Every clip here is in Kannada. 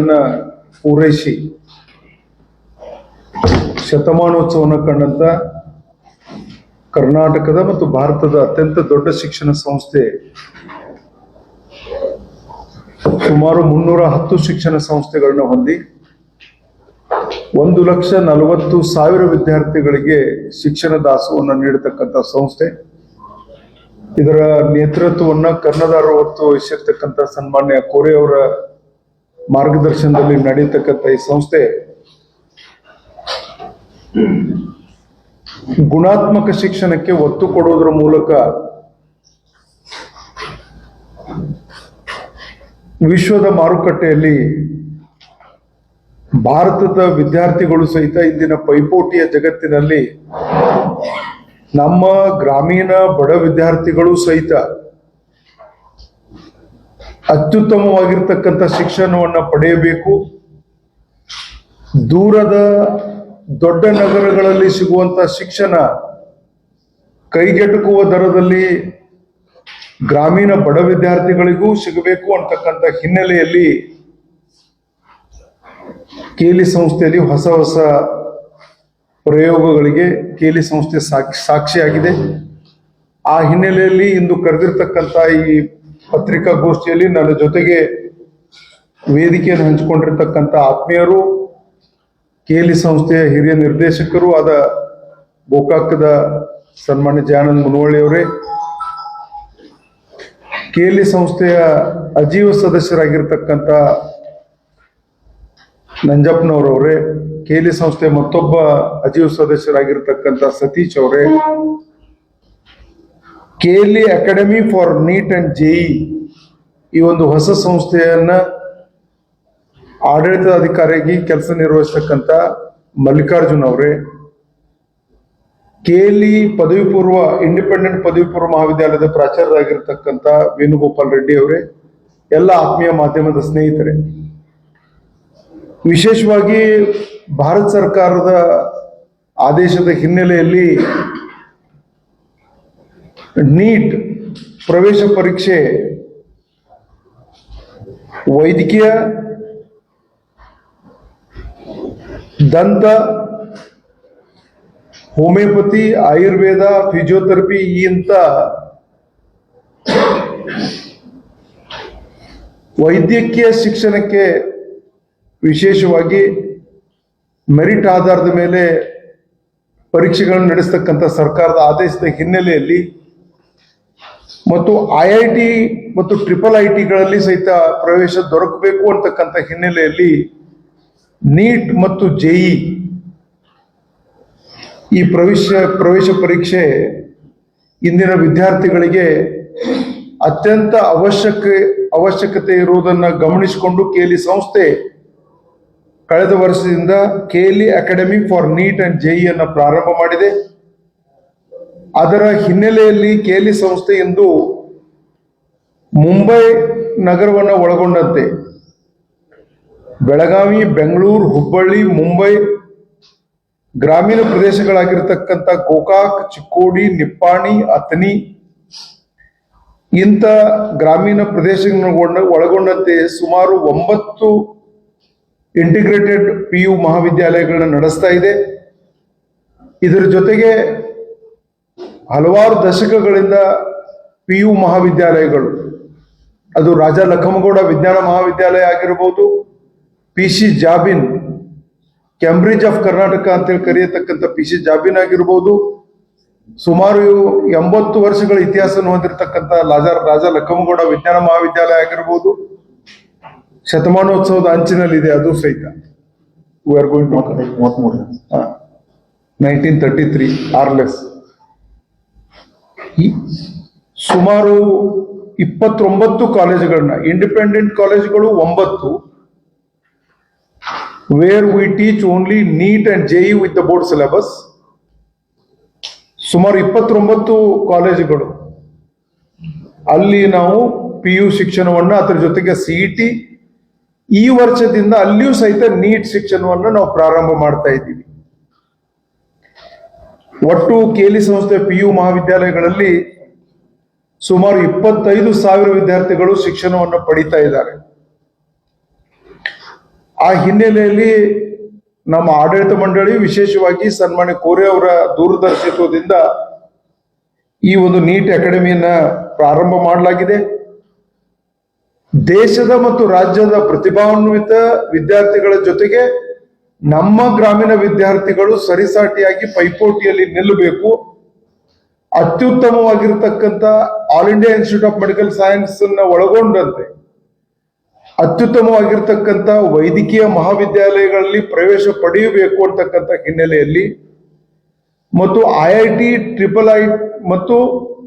ಅನ್ನ ಪೂರೈಸಿ ಶತಮಾನೋತ್ಸವನ ಕಂಡಂತ ಕರ್ನಾಟಕದ ಮತ್ತು ಭಾರತದ ಅತ್ಯಂತ ದೊಡ್ಡ ಶಿಕ್ಷಣ ಸಂಸ್ಥೆ, ಸುಮಾರು ಮುನ್ನೂರ ಹತ್ತು ಶಿಕ್ಷಣ ಸಂಸ್ಥೆಗಳನ್ನ ಹೊಂದಿ ಒಂದು ಲಕ್ಷ ನಲವತ್ತು ಸಾವಿರ ವಿದ್ಯಾರ್ಥಿಗಳಿಗೆ ಶಿಕ್ಷಣ ದಾಸವನ್ನು ನೀಡತಕ್ಕಂಥ ಸಂಸ್ಥೆ. ಇದರ ನೇತೃತ್ವವನ್ನ ಕನ್ನಡ ಹೊತ್ತು ವಹಿಸಿರ್ತಕ್ಕಂಥ ಸನ್ಮಾನ್ಯ ಕೋರೆ ಅವರ ಮಾರ್ಗದರ್ಶನದಲ್ಲಿ ನಡೆಯತಕ್ಕಂಥ ಈ ಸಂಸ್ಥೆ ಗುಣಾತ್ಮಕ ಶಿಕ್ಷಣಕ್ಕೆ ಒತ್ತು ಕೊಡುವುದರ ಮೂಲಕ ವಿಶ್ವದ ಮಾರುಕಟ್ಟೆಯಲ್ಲಿ ಭಾರತದ ವಿದ್ಯಾರ್ಥಿಗಳು ಸಹಿತ ಇಂದಿನ ಪೈಪೋಟಿಯ ಜಗತ್ತಿನಲ್ಲಿ ನಮ್ಮ ಗ್ರಾಮೀಣ ಬಡ ವಿದ್ಯಾರ್ಥಿಗಳು ಸಹಿತ ಅತ್ಯುತ್ತಮವಾಗಿರ್ತಕ್ಕಂಥ ಶಿಕ್ಷಣವನ್ನು ಪಡೆಯಬೇಕು. ದೂರದ ದೊಡ್ಡ ನಗರಗಳಲ್ಲಿ ಸಿಗುವಂತ ಶಿಕ್ಷಣ ಕೈಗೆಟುಕುವ ದರದಲ್ಲಿ ಗ್ರಾಮೀಣ ಬಡ ವಿದ್ಯಾರ್ಥಿಗಳಿಗೂ ಸಿಗಬೇಕು ಅಂತಕ್ಕಂಥ ಹಿನ್ನೆಲೆಯಲ್ಲಿ ಕೇಲಿ ಸಂಸ್ಥೆಯಲ್ಲಿ ಹೊಸ ಹೊಸ ಪ್ರಯೋಗಗಳಿಗೆ ಕೇಲಿ ಸಂಸ್ಥೆ ಸಾಕ್ಷಿ ಸಾಕ್ಷಿಯಾಗಿದೆ. ಆ ಹಿನ್ನೆಲೆಯಲ್ಲಿ ಇಂದು ಕರೆದಿರ್ತಕ್ಕಂಥ ಈ ಪತ್ರಿಕಾಗೋಷ್ಠಿಯಲ್ಲಿ ನನ್ನ ಜೊತೆಗೆ ವೇದಿಕೆಯನ್ನು ಹಂಚಿಕೊಂಡಿರ್ತಕ್ಕಂಥ ಆತ್ಮೀಯರು, ಕೇಲಿ ಸಂಸ್ಥೆಯ ಹಿರಿಯ ನಿರ್ದೇಶಕರು ಆದ ಗೋಕಾಕದ ಸನ್ಮಾನ್ಯ ಜಯಾನಂದ್ ಮುನವಳ್ಳಿ ಅವರೇ, ಕೇಲಿ ಸಂಸ್ಥೆಯ ಅಜೀವ ಸದಸ್ಯರಾಗಿರ್ತಕ್ಕಂಥ ನಂಜಪ್ಪನವರವರೇ, ಕೇಲಿ ಸಂಸ್ಥೆಯ ಮತ್ತೊಬ್ಬ ಅಜೀವ ಸದಸ್ಯರಾಗಿರ್ತಕ್ಕಂಥ ಸತೀಶ್ ಅವರೇ KLE academy for NEET and JEE ಈ ಒಂದು ಹೊಸ ಸಂಸ್ಥೆಯನ್ನ ಆಡಳಿತ ಅಧಿಕಾರಿಯಾಗಿ ಕೆಲಸ ನಿರ್ವಹಿಸ್ತಕ್ಕಂಥ ಮಲ್ಲಿಕಾರ್ಜುನ್ ಅವರೇ. ಕೇಲಿ ಪದವಿ ಪೂರ್ವ ಇಂಡಿಪೆಂಡೆಂಟ್ ಪದವಿ ಪೂರ್ವ ಮಹಾವಿದ್ಯಾಲಯದ ಪ್ರಾಚಾರ್ಯರಾಗಿರ್ತಕ್ಕಂಥ ವೇಣುಗೋಪಾಲ್ ರೆಡ್ಡಿ ಅವರೇ, ಎಲ್ಲ ಆತ್ಮೀಯ ಮಾಧ್ಯಮದ ಸ್ನೇಹಿತರೆ. ವಿಶೇಷವಾಗಿ ಭಾರತ ಸರ್ಕಾರದ ಆದೇಶದ ಹಿನ್ನೆಲೆಯಲ್ಲಿ ನೀಟ್ ಪ್ರವೇಶ ಪರೀಕ್ಷೆ ವೈದ್ಯಕೀಯ ದಂತ, ಹೋಮಿಯೋಪತಿ, ಆಯುರ್ವೇದ, ಫಿಸಿಯೋಥೆರಪಿ ಇಂಥ ವೈದ್ಯಕೀಯ ಶಿಕ್ಷಣಕ್ಕೆ ವಿಶೇಷವಾಗಿ ಮೆರಿಟ್ ಆಧಾರದ ಮೇಲೆ ಪರೀಕ್ಷೆಗಳನ್ನು ನಡೆಸ್ತಕ್ಕಂಥ ಸರ್ಕಾರದ ಆದೇಶದ ಹಿನ್ನೆಲೆಯಲ್ಲಿ ಮತ್ತು ಐ ಐ ಟಿ ಮತ್ತು ಟ್ರಿಪಲ್ ಐ ಟಿಗಳಲ್ಲಿ ಸಹಿತ ಪ್ರವೇಶ ದೊರಕಬೇಕು ಅಂತಕ್ಕಂಥ ಹಿನ್ನೆಲೆಯಲ್ಲಿ ನೀಟ್ ಮತ್ತು ಜೆಇ ಈ ಪ್ರವೇಶ ಪ್ರವೇಶ ಪರೀಕ್ಷೆ ಇಂದಿನ ವಿದ್ಯಾರ್ಥಿಗಳಿಗೆ ಅತ್ಯಂತ ಅವಶ್ಯಕ, ಅವಶ್ಯಕತೆ ಇರುವುದನ್ನು ಗಮನಿಸಿಕೊಂಡು ಕೇಲಿ ಸಂಸ್ಥೆ ಕಳೆದ ವರ್ಷದಿಂದ KLE academy for NEET and JEE ಅನ್ನು ಪ್ರಾರಂಭ ಮಾಡಿದೆ. ಅದರ ಹಿನ್ನೆಲೆಯಲ್ಲಿ ಕೇಲಿ ಸಂಸ್ಥೆ ಎಂದು ಮುಂಬೈ ನಗರವನ್ನು ಒಳಗೊಂಡಂತೆ. ಬೆಳಗಾವಿ, ಬೆಂಗಳೂರು, ಹುಬ್ಬಳ್ಳಿ, ಮುಂಬೈ ಗ್ರಾಮೀಣ ಪ್ರದೇಶಗಳಾಗಿರ್ತಕ್ಕಂಥ ಗೋಕಾಕ್, ಚಿಕ್ಕೋಡಿ, ನಿಪ್ಪಾಣಿ, ಅಥಣಿ ಇಂಥ ಗ್ರಾಮೀಣ ಪ್ರದೇಶಗಳನ್ನು ಒಳಗೊಂಡಂತೆ ಸುಮಾರು ಒಂಬತ್ತು ಇಂಟಿಗ್ರೇಟೆಡ್ ಪಿ ಯು ಮಹಾವಿದ್ಯಾಲಯಗಳನ್ನ ನಡೆಸ್ತಾ ಇದೆ. ಇದರ ಜೊತೆಗೆ ಹಲವಾರು ದಶಕಗಳಿಂದ ಪಿ ಯು ಮಹಾವಿದ್ಯಾಲಯಗಳು ಅದು ರಾಜ ಲಖಮಗೌಡ ವಿಜ್ಞಾನ ಮಹಾವಿದ್ಯಾಲಯ ಆಗಿರಬಹುದು P C Jabin Cambridge of Karnataka ಅಂತೇಳಿ ಕರೆಯತಕ್ಕಂಥ ಪಿ ಸಿ ಜಾಬಿನ್ ಆಗಿರ್ಬೋದು ಸುಮಾರು ಎಂಬತ್ತು ವರ್ಷಗಳ ಇತಿಹಾಸವನ್ನು ಹೊಂದಿರತಕ್ಕಂಥ ರಾಜ ರಾಜ ಲಖಮಗೌಡ ವಿಜ್ಞಾನ ಮಹಾವಿದ್ಯಾಲಯ ಆಗಿರ್ಬೋದು ಶತಮಾನೋತ್ಸವದ ಅಂಚಿನಲ್ಲಿದೆ ಅದು ಸಹಿತ. We are going to nineteen thirty three ಆರ್ಲೆಸ್ ಸುಮಾರು ಇಪ್ಪತ್ತೊಂಬತ್ತು ಕಾಲೇಜುಗಳನ್ನ ಇಂಡಿಪೆಂಡೆಂಟ್ ಕಾಲೇಜುಗಳು ಒಂಬತ್ತು where we teach only NEET and JEE with the board syllabus ಸುಮಾರು ಇಪ್ಪತ್ತೊಂಬತ್ತು ಕಾಲೇಜುಗಳು. ಅಲ್ಲಿ ನಾವು ಪಿ ಯು ಶಿಕ್ಷಣವನ್ನು ಅದರ ಜೊತೆಗೆ ಸಿ ಇ ಟಿ ಈ ವರ್ಷದಿಂದ ಅಲ್ಲಿಯೂ ಸಹಿತ ನೀಟ್ ಶಿಕ್ಷಣವನ್ನು ನಾವು ಪ್ರಾರಂಭ ಮಾಡ್ತಾ ಇದ್ದೀವಿ. ಒಟ್ಟು ಕೇಲಿ ಸಂಸ್ಥೆ ಪಿ ಯು ಮಹಾವಿದ್ಯಾಲಯಗಳಲ್ಲಿ ಸುಮಾರು ಇಪ್ಪತ್ತೈದು ಸಾವಿರ ವಿದ್ಯಾರ್ಥಿಗಳು ಶಿಕ್ಷಣವನ್ನು ಪಡಿತಾ ಇದ್ದಾರೆ. ಆ ಹಿನ್ನೆಲೆಯಲ್ಲಿ ನಮ್ಮ ಆಡಳಿತ ಮಂಡಳಿ ವಿಶೇಷವಾಗಿ ಸನ್ಮಾನ್ಯ ಕೋರೆ ಅವರ ದೂರದರ್ಶಿತ್ವದಿಂದ ಈ ಒಂದು ನೀಟ್ ಅಕಾಡೆಮಿಯನ್ನ ಪ್ರಾರಂಭ ಮಾಡಲಾಗಿದೆ. ದೇಶದ ಮತ್ತು ರಾಜ್ಯದ ಪ್ರತಿಭಾನ್ವಿತ ವಿದ್ಯಾರ್ಥಿಗಳ ಜೊತೆಗೆ ನಮ್ಮ ಗ್ರಾಮೀಣ ವಿದ್ಯಾರ್ಥಿಗಳು ಸರಿಸಾಟಿಯಾಗಿ ಪೈಪೋಟಿಯಲ್ಲಿ ನಿಲ್ಲಬೇಕು. ಅತ್ಯುತ್ತಮವಾಗಿರ್ತಕ್ಕಂಥ All India Institute of Medical Science ಅನ್ನ ಒಳಗೊಂಡಂತೆ ಅತ್ಯುತ್ತಮವಾಗಿರ್ತಕ್ಕಂಥ ವೈದ್ಯಕೀಯ ಮಹಾವಿದ್ಯಾಲಯಗಳಲ್ಲಿ ಪ್ರವೇಶ ಪಡೆಯಬೇಕು ಅಂತಕ್ಕಂಥ ಹಿನ್ನೆಲೆಯಲ್ಲಿ ಮತ್ತು I I T triple I ಮತ್ತು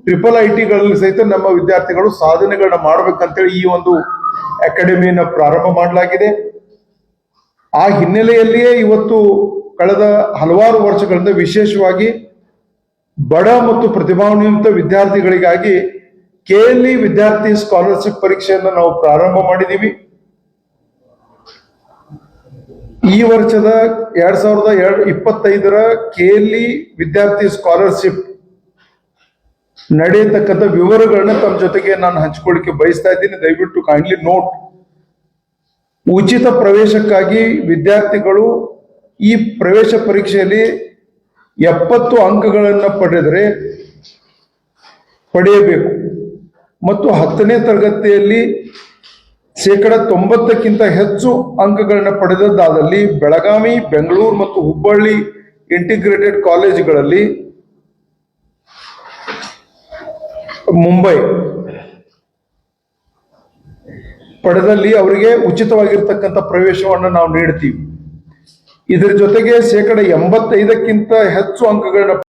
ಟ್ರಿಪಲ್ ಐ ಟಿಗಳಲ್ಲಿ ಸಹಿತ ನಮ್ಮ ವಿದ್ಯಾರ್ಥಿಗಳು ಸಾಧನೆಗಳನ್ನ ಮಾಡ್ಬೇಕಂತೇಳಿ ಈ ಒಂದು ಅಕಾಡೆಮಿಯನ್ನು ಪ್ರಾರಂಭ ಮಾಡಲಾಗಿದೆ. ಆ ಹಿನ್ನೆಲೆಯಲ್ಲಿಯೇ ಇವತ್ತು ಕಳೆದ ಹಲವಾರು ವರ್ಷಗಳಿಂದ ವಿಶೇಷವಾಗಿ ಬಡ ಮತ್ತು ಪ್ರತಿಭಾನ್ವಿತ ವಿದ್ಯಾರ್ಥಿಗಳಿಗಾಗಿ ಕೆ ಎಲ್ ವಿದ್ಯಾರ್ಥಿ ಸ್ಕಾಲರ್ಶಿಪ್ ಪರೀಕ್ಷೆಯನ್ನು ನಾವು ಪ್ರಾರಂಭ ಮಾಡಿದ್ದೀವಿ. ಈ ವರ್ಷದ ಎರಡ್ ಸಾವಿರದ ಎರಡ್, ಇಪ್ಪತ್ತೈದರ ಕೆ ಎಲ್ ವಿದ್ಯಾರ್ಥಿ ಸ್ಕಾಲರ್ಶಿಪ್ ನಡೆಯತಕ್ಕಂಥ ವಿವರಗಳನ್ನ ತಮ್ಮ ಜೊತೆಗೆ ನಾನು ಹಂಚಿಕೊಳ್ಳಿಕ್ಕೆ ಬಯಸ್ತಾ ಇದ್ದೀನಿ. ದಯವಿಟ್ಟು ಕೈಂಡ್ಲಿ ನೋಟ್ ಉಚಿತ ಪ್ರವೇಶಕ್ಕಾಗಿ ವಿದ್ಯಾರ್ಥಿಗಳು ಈ ಪ್ರವೇಶ ಪರೀಕ್ಷೆಯಲ್ಲಿ ಎಪ್ಪತ್ತು ಅಂಕಗಳನ್ನು ಪಡೆದರೆ ಪಡೆಯಬೇಕು. ಮತ್ತು ಹತ್ತನೇ ತರಗತಿಯಲ್ಲಿ ಶೇಕಡ ತೊಂಬತ್ತಕ್ಕಿಂತ ಹೆಚ್ಚು ಅಂಕಗಳನ್ನು ಪಡೆದದ್ದಾದಲ್ಲಿ ಬೆಳಗಾವಿ, ಬೆಂಗಳೂರು ಮತ್ತು ಹುಬ್ಬಳ್ಳಿ ಇಂಟಿಗ್ರೇಟೆಡ್ ಕಾಲೇಜುಗಳಲ್ಲಿ ಮುಂಬೈ ಪಡೆದಲ್ಲಿ ಅವರಿಗೆ ಉಚಿತವಾಗಿರ್ತಕ್ಕಂಥ ಪ್ರವೇಶವನ್ನು ನಾವು ನೀಡ್ತೀವಿ. ಇದರ ಜೊತೆಗೆ ಶೇಕಡ ಎಂಬತ್ತೈದಕ್ಕಿಂತ ಹೆಚ್ಚು ಅಂಕಗಳನ್ನ